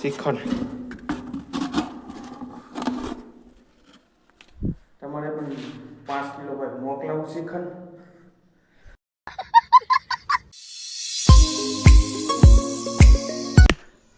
શ્રીખંડ તમારે પણ પાંચ કિલો ભાઈ મોકલાવું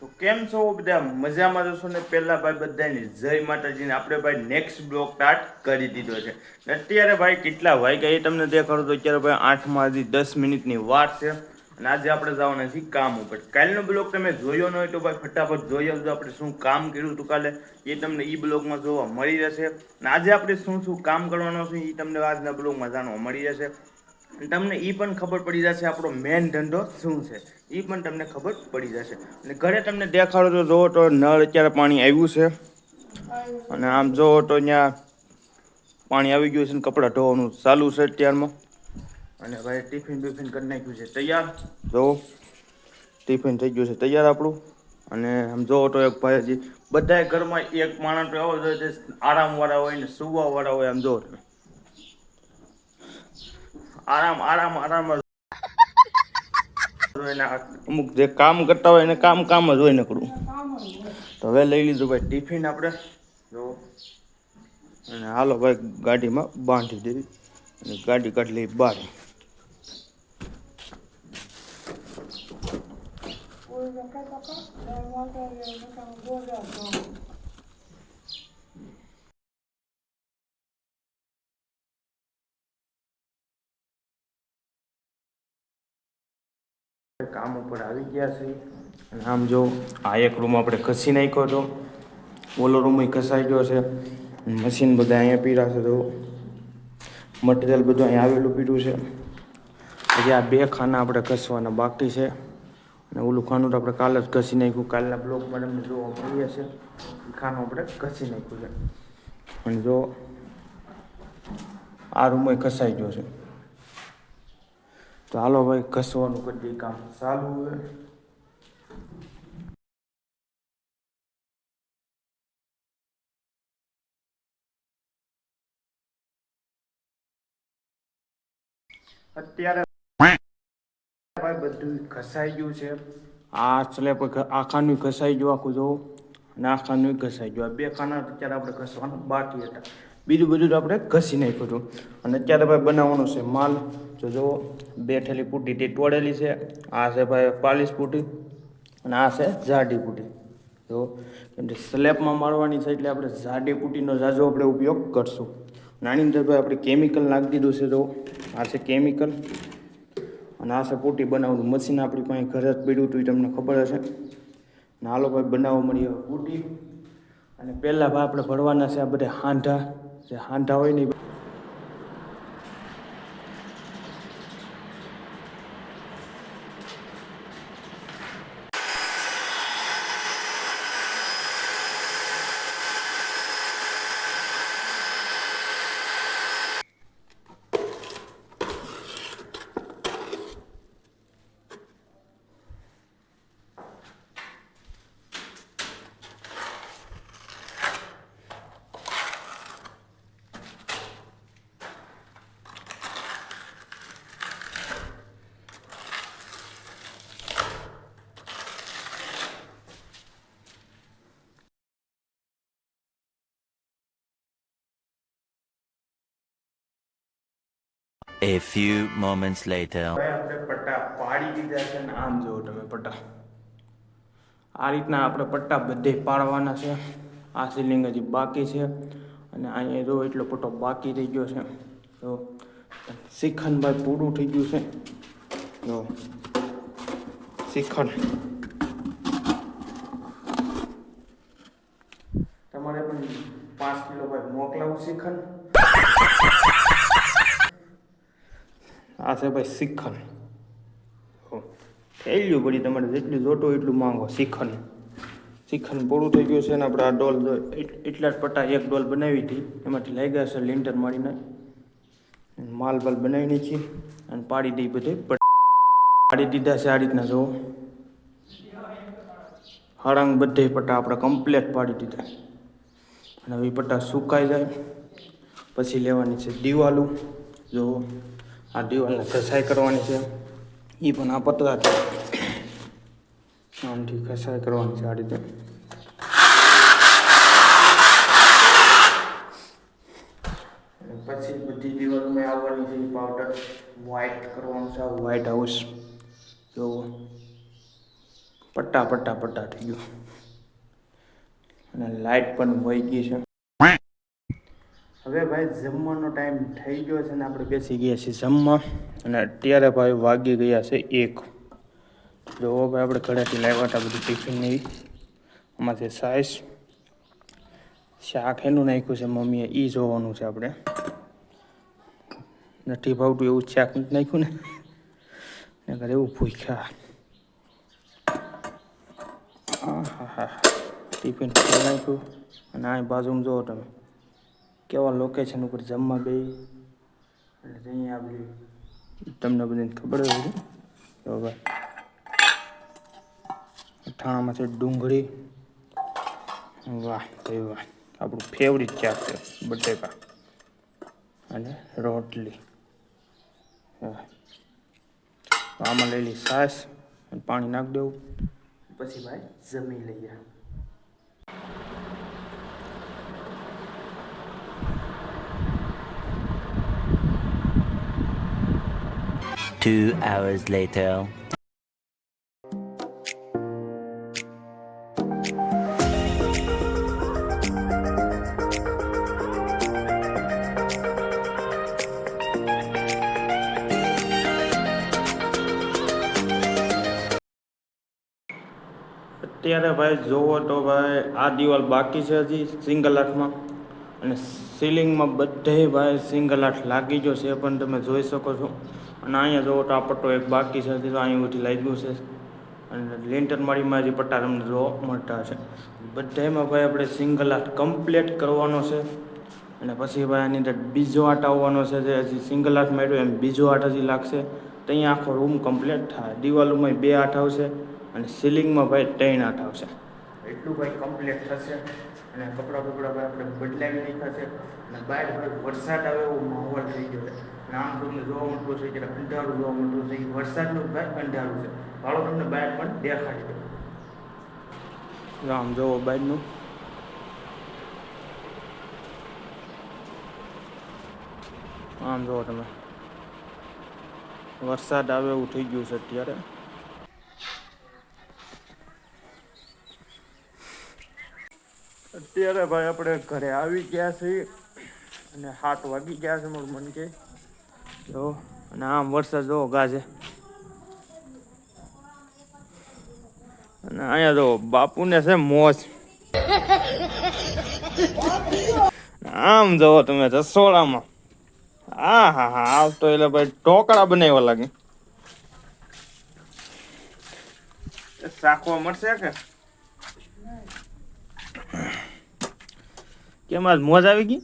તો કેમ છો બધા? મજામાં જશો ને? પહેલા ભાઈ બધાની જય માતાજીને. આપણે ભાઈ નેક્સ્ટ બ્લોક સ્ટાર્ટ કરી દીધો છે. અત્યારે ભાઈ કેટલા વાગ્યા? એ તમને દેખાડો તો અત્યારે ભાઈ આઠમાંથી દસ મિનિટની વાર છે. અને આજે આપણે જવાના છીએ કામ ઉપર. કાલનો બ્લોક તમે જોયો ન હોય તો ભાઈ ફટાફટ જોઈ આવજો આપણે શું કામ કર્યું હતું કાલે. એ તમને ઈ બ્લોગમાં જોવા મળી રહેશે. અને આજે આપણે શું શું કામ કરવાનું છે એ તમને આજના બ્લોગમાં જાણવા મળી જશે તમને એ પણ ખબર પડી જશે આપણો મેન ધંધો શું છે. એ પણ તમને ખબર પડી જશે. અને ઘરે તમને દેખાડો તો જોવો તો નળ અત્યારે પાણી આવ્યું છે. અને આમ જોવો તો ત્યાં પાણી આવી ગયું છે ને કપડાં ધોવાનું ચાલુ છે અત્યારમાં. અને ભાઈ ટિફિન બિફિન કરી નાખ્યું છે. તૈયાર? જોવો ટિફિન થઈ ગયું છે. તૈયાર આપણું? અને આમ જોવો તો એક ભાઈ બધાય ઘરમાં એક માણસ તો એવો જોઈએ જે આરામવાળા હોય ને સુવાવાળા હોય આમ તમે આરામ આરામ આરામ જ હોય ને આ અમુક જે કામ કરતા હોય એને કામ કામ જ હોય નકરું. તો હવે લઈ લીધું ભાઈ ટિફિન આપણે. જો. અને હાલો ભાઈ ગાડીમાં બાંધી દેવી અને ગાડી કાઢી લઈ બહાર. કામ ઉપર આવી ગયા છે. અને આમ જો, આ એક રૂમ આપણે ઘસી નાખ્યો હતો. ઓલો રૂમ ઘસાઈ ગયો છે. મશીન બધા અહીંયા પીરા છે તો મટીરિયલ બધું અહીંયા આવેલું પીડ્યું છે. પછી આ બે ખાના આપણે ઘસવાના બાકી છે. અને ઓલું ખાનું તો આપણે કાલે જ ઘસી નાખ્યું. કાલના બ્લોકમાં તમને જોવા મળી જશે ખાનું આપણે ઘસી નાખ્યું છે. અને જો આ રૂમય ઘસાઈ ગયો છે. તો હાલો ભાઈ, ઘસવાનું કરી કામ. ચાલુ હોય અત્યારે ભાઈ બધું ઘસાઈ ગયું છે. આ સ્લેબ આ ઘસાઈ ગયું, આખું જોવું. અને આ ઘસાઈ ગયું. આ બે ખાના અત્યારે આપણે ઘસવાના, બાકી હતા. બીજું બધું આપણે ઘસી નાખ્યું હતું. અને અત્યારે ભાઈ બનાવવાનો છે માલ. જો જો બે ઠેલી પૂટી, તે તોડેલી છે. આ છે ભાઈ પાલીસ પૂટી અને આ છે જાડી પૂટી. જો કેમ કે સ્લેબમાં મારવાની છે એટલે આપણે જાડી પૂટીનો ઝાઝો આપણે ઉપયોગ કરશું. નાની અંદર ભાઈ આપણે કેમિકલ નાખી દીધું છે જો આ છે કેમિકલ. અને આ છે પૂટી બનાવવાનું મશીન આપણી પાસે ઘરે જ પડ્યું હતું, એ તમને ખબર હશે. ને આ લોકો બનાવવા મળી હવે પૂટી અને પહેલાં આપણે ભરવાના છે આ બધા હાંઢા. જે હાંઢા હોય ને A few moments later. હવે આપણે પટ્ટા પાડી દીધા છે ને આમ જુઓ તમે પટ્ટા. આ રીતના આપણે પટ્ટા બધે પાડવાના છે. આ સીલિંગ હજી બાકી છે. અને અહીંયા જો એટલો પટ્ટો બાકી થઈ ગયો છે. તો શ્રીખંડભાઈ પૂરું થઈ ગયું છે. જો શ્રીખંડ તમારે પણ પાંચ કિલો ભાઈ મોકલાવું શ્રીખંડ આ છે ભાઈ હો. થઈ પડી તમારે જેટલું જોટો એટલું માંગો શ્રીખંડ શિખન પૂરું થઈ ગયું છે ને આપણે આ ડોલ એટલા જ પટ્ટા એક ડોલ બનાવી હતી. એમાંથી લઈ ગયા છે લિન્ટર મારીને. માલ બાલ બનાવી નાખી અને પાડી દઈ બધે. પાડી દીધા છે આ રીતના જુઓ હળંગ બધે પટ્ટા આપણે કમ્પ્લેટ પાડી દીધા. અને હવે પટ્ટા સુકાઈ જાય. પછી લેવાની છે દિવાલું. જો. આ દિવાલને ઘસાઈ કરવાની છે. એ પણ આ પતરાથી આમથી ઘસાઈ કરવાની છે આ રીતે. પછી બધી દિવાલોમાં આવવાની છે પાવડર વ્હાઇટ કરવાનું છે વ્હાઇટ હાઉસ જોવો. પટ્ટા પટ્ટા પટ્ટા થઈ ગયો. અને લાઇટ પણ વહી ગઈ છે. હવે ભાઈ જમવાનો ટાઈમ થઈ ગયો છે ને આપણે બેસી ગયા છીએ જમવા. અને અત્યારે ભાઈ વાગી ગયા છે એક. જોવો ભાઈ, આપણે ઘરેથી લાવ્યા હતા બધું ટિફિન ઈ. છે સાઈઝ શાક એનું નાખ્યું છે મમ્મીએ એ જોવાનું છે આપણે. નથી ભાવતું એવું શાક નાખ્યું ને. ઘરે એવું ભૂખ્યા. હા હા હા ટિફિન નાખ્યું. અને આ બાજુમાં જુઓ તમે. કેવા લોકેશન ઉપર જમવા બે એટલે અહીંયા આપણી તમને બધાને ખબર હોય. અથાણામાં છે ડુંગળી. વાહ, ભાઈ વાહ. આપણું ફેવરિટ શાક છે, બટેકા અને રોટલી. આમાં લઈ લઈ સાસ પાણી નાખી દેવું. પછી ભાઈ જમી લઈએ. Two hours later. અત્યારે ભાઈ જોવો તો ભાઈ આ દિવાલ બાકી છે હજી સિંગલ આઠમાં અને સીલિંગમાં બધે ભાઈ સિંગલ આઠ લાગી ગયો છે પણ તમે જોઈ શકો છો અને અહીંયા જોવો તો આ પટ્ટો એક બાકી છે તો અહીં સુધી લાગ્યું છે. અને લેન્ટર માળીમાં જે પટ્ટા તમને જોવા મળતા છે બધામાં ભાઈ આપણે સિંગલ આર્ટ કમ્પ્લીટ કરવાનો છે. અને પછી ભાઈ આની અંદર બીજો આઠ આવવાનો છે, જે હજી સિંગલ આર્ટ માર્યો એમ બીજો આઠ હજી લાગશે. તો અહીંયા આખો રૂમ કમ્પ્લીટ થાય. દિવાલોમાં બે આઠ આવશે અને સીલિંગમાં ભાઈ ત્રણ આઠ આવશે. એટલું ભાઈ કમ્પ્લીટ થશે. અને કપડાં બપડા આપણે બદલાવી નાખ્યા છે. અને બહાર વરસાદ આવે એવો માહોલ થઈ ગયો છે. અને આમ તમને જોવા મળતું છે કે અંધારું જોવા મળતું છે. એ વરસાદનું ભાઈ અંધારું છે. હાલો તમને બહાર પણ દેખાડી દો આમ જોવો બહારનું. આમ જોવો તમે. વરસાદ આવે એવું થઈ ગયું છે અત્યારે. અત્યારે ભાઈ આપણે ઘરે આવી ગયા છીએ અને હાથ વાગી ગયા છે મારું મન કે. જો, અને આમ વરસાદ જો ગાજે. અને અહીંયા જો બાપુને છે મોજ. આમ જવો તમે રસોડામાં. હા હા હા આવતો એટલે ભાઈ ઢોકળા બનાવવા લાગે. સાખવા મળશે કે? કેમ આજ મોજ આવી ગઈ?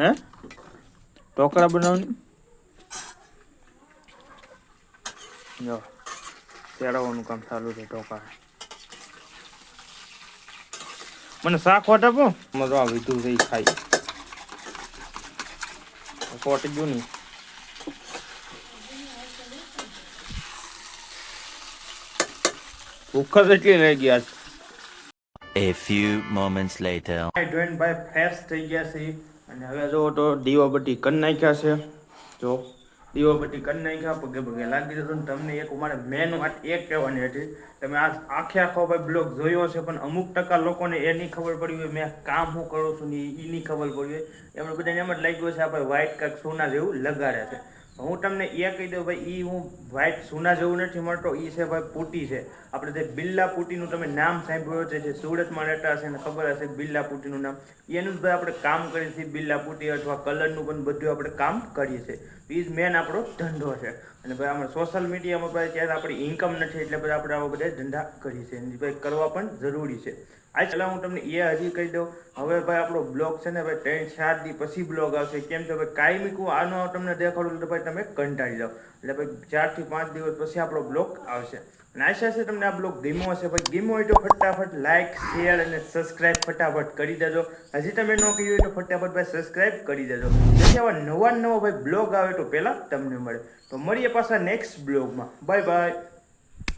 હે? ટોકરા બનાવવાની? જો તેડવાનું કામ ચાલુ છે ટોકરા મને શાક હોટ આપો. મજો આ વિધું થઈ ખાય. કોટ ગયું નહીં. ભૂખ જ એટલી રહી ગઈ આજ. A few moments later. ધોઈને ભાઈ ફ્રેશ થઈ ગયા છે. અને હવે જો તો દીવાબત્તી કરી નાખ્યા છે. જો દીવાબત્તી કરી નાખ્યા, પગે પગે લાગી જતો તમને એક મારે મેન વાત એ કહેવાની હતી. તમે આ આખે આખો ભાઈ બ્લોગ જોયો છે પણ અમુક ટકા લોકોને એ નહીં ખબર પડી હોય મેં કામ હું કરું છું ને એ નહીં ખબર પડી હોય. એમને બધાને એમ જ લાગ્યું છે આપણે વ્હાઈટ કાંઈક સોના જેવું લગાડ્યા છે. હું તમને એ કહી દઉં, ભાઈ એ હું વ્હાઈટ સોના જેવું નથી મળતો એ છે ભાઈ પૂટી છે. આપણે જે બિલ્લા પૂટીનું તમે નામ સાંભળ્યો છે, જે સુરતમાં રહેતા હશે ને ખબર હશે બિલ્લા પૂટીનું નામ, એનું જ ભાઈ આપણે કામ કરીએ છીએ બિલ્લા પૂટી અથવા કલરનું પણ બધું આપણે કામ કરીએ છીએ. એ જ મેન આપણો ધંધો છે. અને ભાઈ આપણે સોશિયલ મીડિયામાં ભાઈ ત્યારે આપણી ઇન્કમ નથી એટલે બધા આપણે આવા બધા ધંધા કરીએ છીએ. ભાઈ, કરવા પણ જરૂરી છે. આ પહેલાં હું તમને એ હજી કહી દઉં. હવે ભાઈ આપણો બ્લોગ છે ને ભાઈ ત્રણ, ચાર દી પછી બ્લોગ આવશે. કેમ કે ભાઈ કાયમી કહું આનો તમને દેખાડું તો ભાઈ તમે કંટાળી જાઓ. એટલે ભાઈ ચારથી પાંચ દિવસ પછી આપણો બ્લોગ આવશે. અને આશા છે તમને આ બ્લોગ ગમ્યો હશે ભાઈ. ગમ્યો હોય તો ફટાફટ લાઇક શેર અને સબસ્ક્રાઇબ ફટાફટ કરી દેજો. હજી તમે ન કહ્યું હોય તો ફટાફટ ભાઈ સબસ્ક્રાઇબ કરી દેજો. જેથી આવા નવા નવા ભાઈ બ્લોગ આવે તો પહેલાં તમને મળે. તો મળીએ પાછા નેક્સ્ટ બ્લોગમાં. Bye bye